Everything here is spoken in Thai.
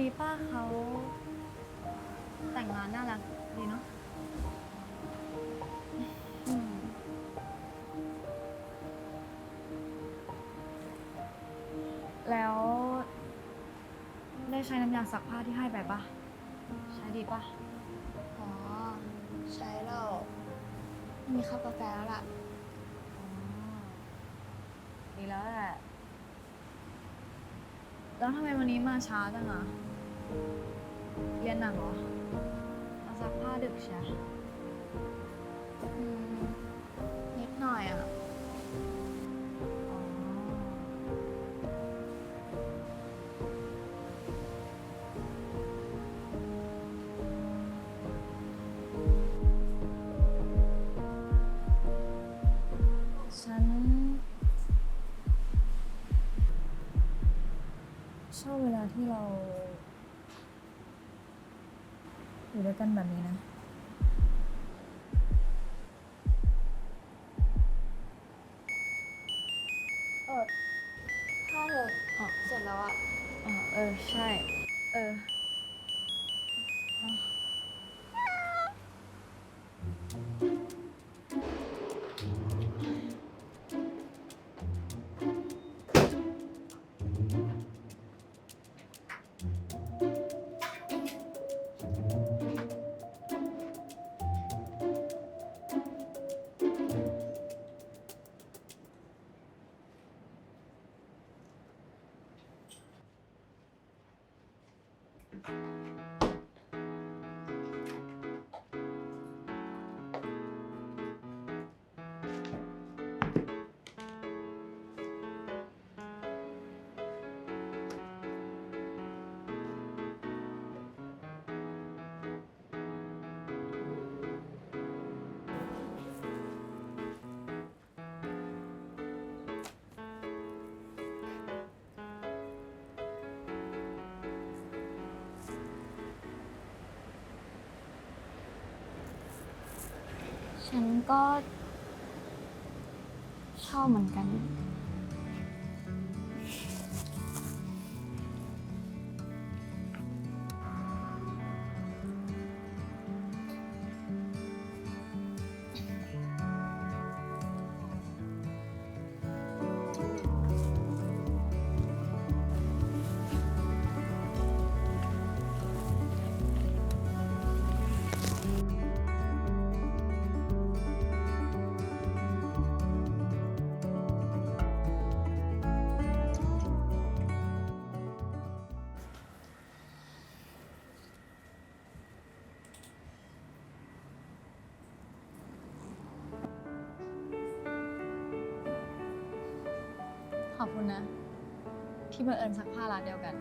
นี้ป้าเขาแต่งงานน่ารักดีเนาะอืมแล้วได้ใช้น้ำยาซักผ้าที่ให้ไปปะใช้ดีปะอ๋อ ใช้แล้ว มีคัพกาแฟแล้วล่ะ อ๋อดีแล้วแหละ แล้วทำไมวันนี้มาช้าจังอะ เรียนหนักเหรอมาซักผ้าดึกใช่อืมนิดหน่อยอะอ๋อฉันชอบเวลาที่เรา อยู่ด้วยกันแบบนี้นะเออถ้าเธอออกเสร็จแล้วอะอ๋อเออ ใช่ เออ ฉันก็ชอบเหมือนกัน อบคุณนะ ที่บังเอิญซักผ้าร้านเดียวกัน